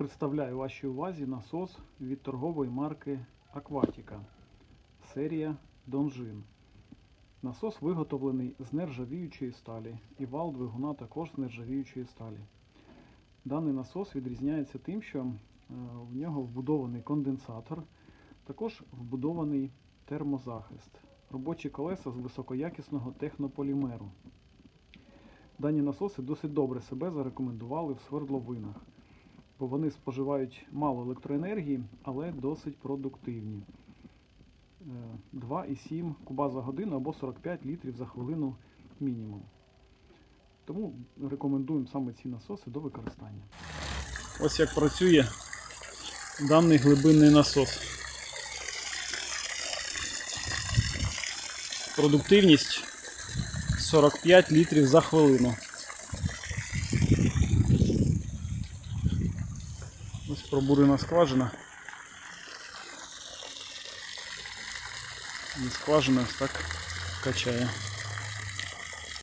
Представляю вашій увазі насос від торгової марки Aquatica. Серія Donjin. Насос виготовлений з нержавіючої сталі і вал двигуна також з нержавіючої сталі. Даний насос відрізняється тим, що е, в нього вбудований конденсатор, також вбудований термозахист, робочі колеса з високоякісного технополімеру. Дані насоси досить добре себе зарекомендували в свердловинах, вони споживають мало електроенергії, але досить продуктивні. Е, 2,7 куба за годину або 45 літрів за хвилину мінімум. Тому рекомендуємо саме ці насоси до використання. Ось як працює даний глибинний насос. Продуктивність 45 літрів за хвилину. Ось пробурена скважина. І скважина ось так качає.